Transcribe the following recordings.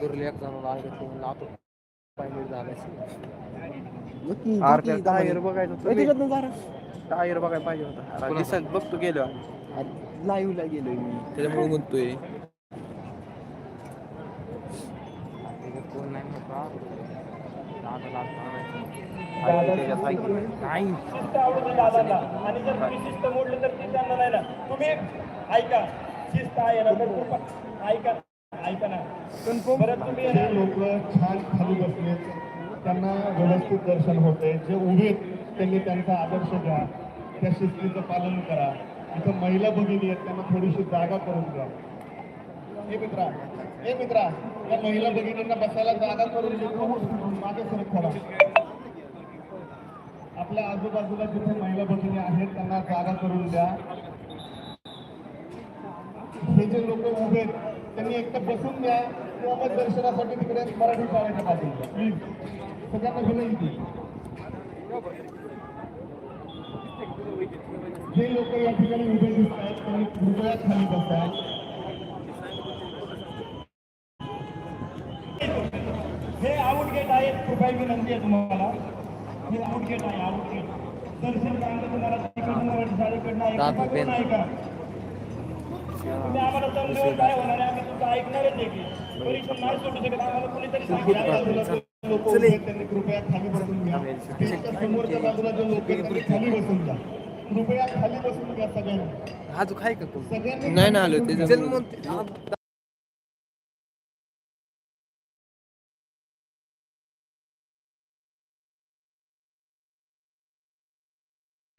घेतली म्हणलं आता पाहिजे झालं टायर बघायचं टायर बघायला पाहिजे होता? दिसत बघतो गेलो. लाईव्हला गेलोय मी. त्याच्यामुळे म्हणतोय. नाही तुम्ही शिस्त मोडली तर ती त्यांना नाही ना. तुम्ही ऐका. शिस्त आहे ना ऐका. ऐका ना. परत तुम्ही लोक छान खाली बसले त्यांना व्यवस्थित दर्शन होते. जे उभे त्यांनी त्यांचा आदर्श घ्या. त्या शिस्तीचं पालन करा. इथं महिला भगिनी आहेत त्यांना थोडीशी जागा करून द्या. हे मित्रा. हे मित्रा. या महिला भगिनींना बसायला जागा करून देतो मागे सरक थोडा. आपल्या आजूबाजूला जिथे महिला भगिनी आहेत त्यांना जागा करून द्या. हे जे लोक उभे आहेत त्यांनी एक बसून द्या किंवा मग दर्शनासाठी तिकडे मराठी शाळेच्या बाजूला. प्लीज सगळ्यांना विनंती जे लोक या ठिकाणी उभे दिसत आहेत त्यांनी कृपया खाली बसतात. हे आउट गेट आहे कृपया विनंती आहे तुम्हाला. हे आउट गेट आहे आउट गेट दर्शन करायला तुम्हाला तिकडनं शाळेकडनं ऐका तुम्ही आम्हाला समजून काय कृपया खाली बसून घ्या समोरच्या बाजूला जे लोक खाली बसून घ्या कृपया खाली बसून घ्या सगळ्यांनी अजून काय का तू सगळ्यांनी नाही ना आलो त्याच्या चल मग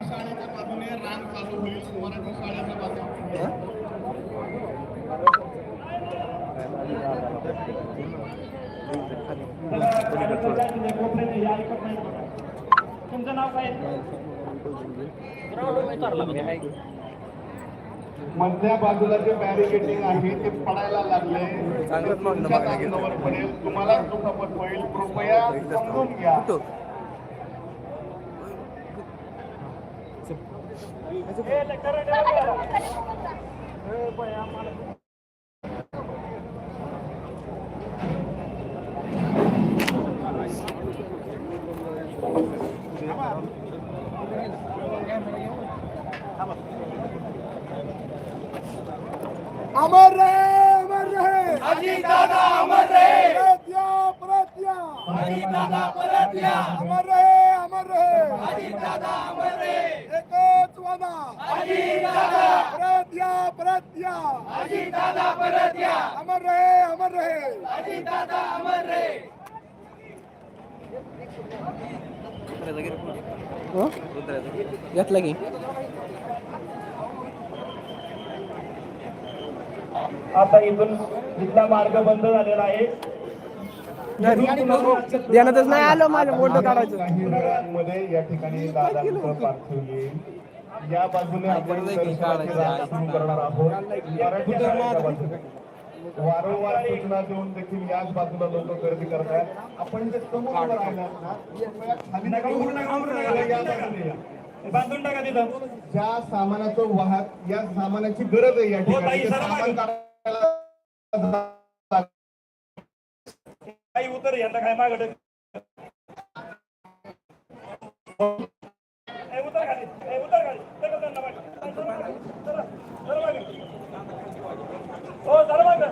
शाळेच्या बाजूने रान चालू होईल मराठी शाळेच्या बाजूने तुमचं नाव काय आहे? मधल्या बाजूला जे बॅरिकेटिंग आहे ते पडायला लागले. चांगलंच पडेल. तुम्हाला दुखापत होईल कृपया समजून घ्या. हे ले, करंट आहे बघा. हे बाई, आम्हाला- अमर रहे अमर रहे अजी दादा अमर रहे प्रत्या प्रत्या। अजी दादा प्रत्या। अमर रहे अमर रहे अजी दादा अमर रहे एकच वादा। अजी दादा। प्रत्या प्रत्या। अजी दादा प्रत्या। अमर रहे अमर रहे अजी दादा अमर रहे घेतला की? आता इथून इथला मार्ग बंद झालेला आहे ध्यानातच नाही आलं काढायचं. या ठिकाणी दादांचं पार्थिव येईल या बाजूने आपण सुरू करणार आहोत. वारंवार सूचना देऊन देखील याच बाजूला लोक गर्दी करत आहेत आपण जे समोर ना कृपया खाली नका बांधून टाका तिथं. ज्या सामानाचं वाहक या सामानाची गरज आहे या हो, ठिकाणी. सामान काढायला काही उतर यंदा काय मागत उतर खाली ए, उतर खाली चला, चला, मागे. चला, मागे. चला, चला मागे. हो चला मागे.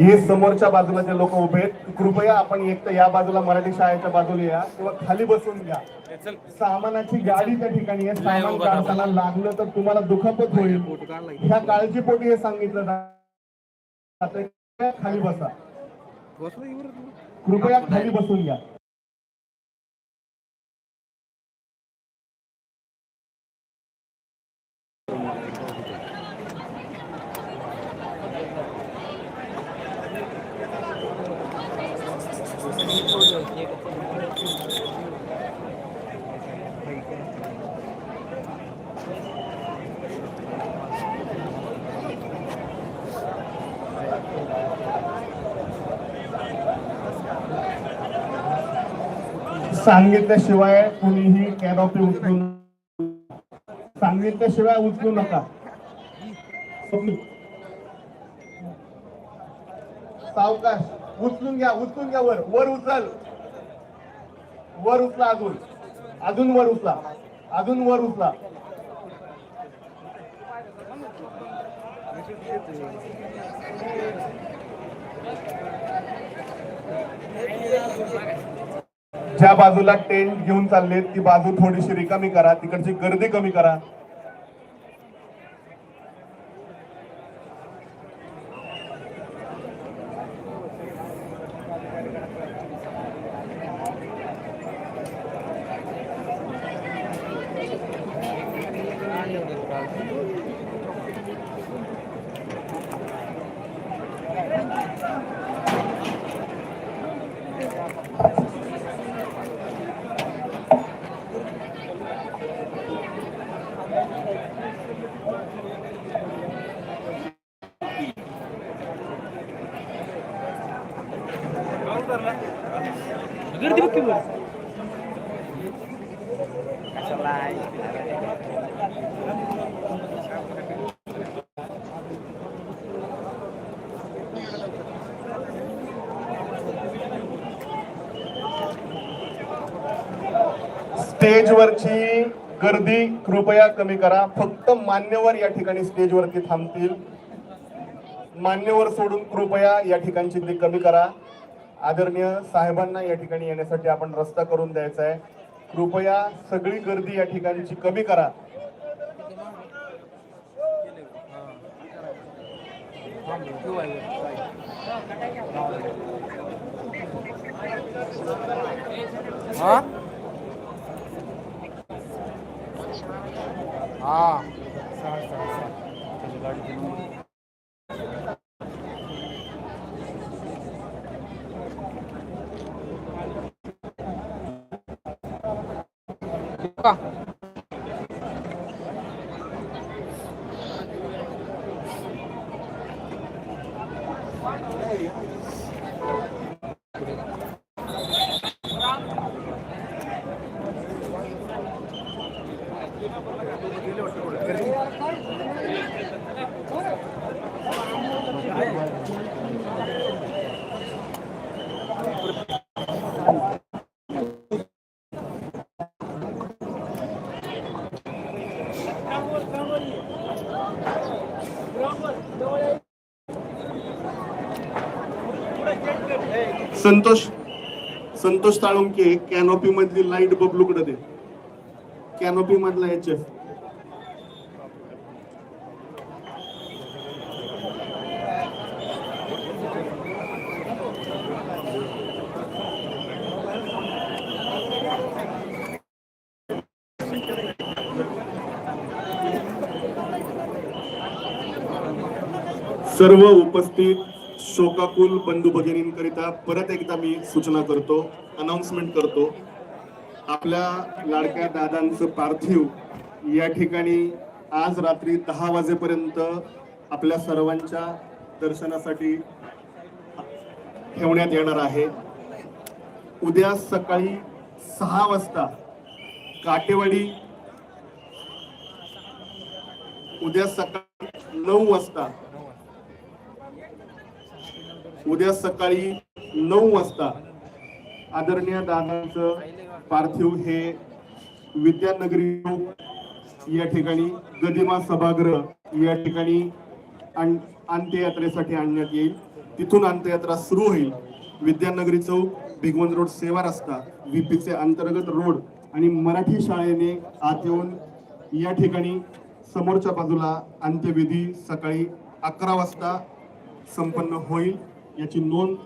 हे समोरच्या बाजूला जे लोक उभे आहेत. कृपया आपण एक तर या बाजूला मराठी शाळेच्या बाजूला या किंवा खाली बसून घ्या सामानाची गाडी त्या ठिकाणी आहे. सामान काढताना लागलं तर तुम्हाला दुखापत होईल. ह्या काळजीपोटी हे सांगितलं जातंय. खाली बसा. कृपया खाली बसून घ्या सांगितल्याशिवाय कुणीही कॅनॉपी उचलू सांगितल्याशिवाय उचलू नका. सावकाश उचलून घ्या उचलून घ्या वर. वर उचल. वर उचला अजून. अजून वर उचला. अजून वर उचला. ज्या बाजूला टेंट घेऊन चाललेत ती बाजू थोडीशी रिकामी करा तिकडची गर्दी कमी करा. कशाला स्टेजवरची गर्दी कृपया कमी करा. फक्त मान्यवर या ठिकाणी स्टेजवरती थांबतील. मान्यवर सोडून कृपया या ठिकाणची ती कमी करा. आदरणीय साहेबांना या ठिकाणी येण्यासाठी आपण रस्ता करून द्यायचा आहे. कृपया सगळी गर्दी या ठिकाणची कमी करा. हा? Santosh Santosh Talunke canopy मधली लाइट बबलूकडे दे. कॅनोपी मधला एच एफ सर्व उपस्थित शोकाकुल बंधू भगिनींकरिता परत एकदा मी सूचना करतो अनाउन्समेंट करतो. आपल्या लाडक्या दादांचं पार्थिव या ठिकाणी आज रात्री दहा वाजेपर्यंत आपल्या सर्वांच्या दर्शनासाठी ठेवण्यात येणार आहे. उद्या सकाळी सहा वाजता काटेवाडी उद्या सकाळी नऊ वाजता उद्या सकाळी नऊ वाजता आदरणीय दादांचं पार्थिव हे विद्यानगरी या ठिकाणी गदिमा सभागृह या ठिकाणी अंत्ययात्रेसाठी आणण्यात येईल. तिथून अंत्ययात्रा सुरू होईल. विद्यानगरी चौक भिगवंत रोड सेवा रस्ता व्हीपीचे अंतर्गत रोड आणि मराठी शाळेने आत येऊन या ठिकाणी समोरच्या बाजूला अंत्यविधी सकाळी अकरा वाजता संपन्न होईल. याची नोंद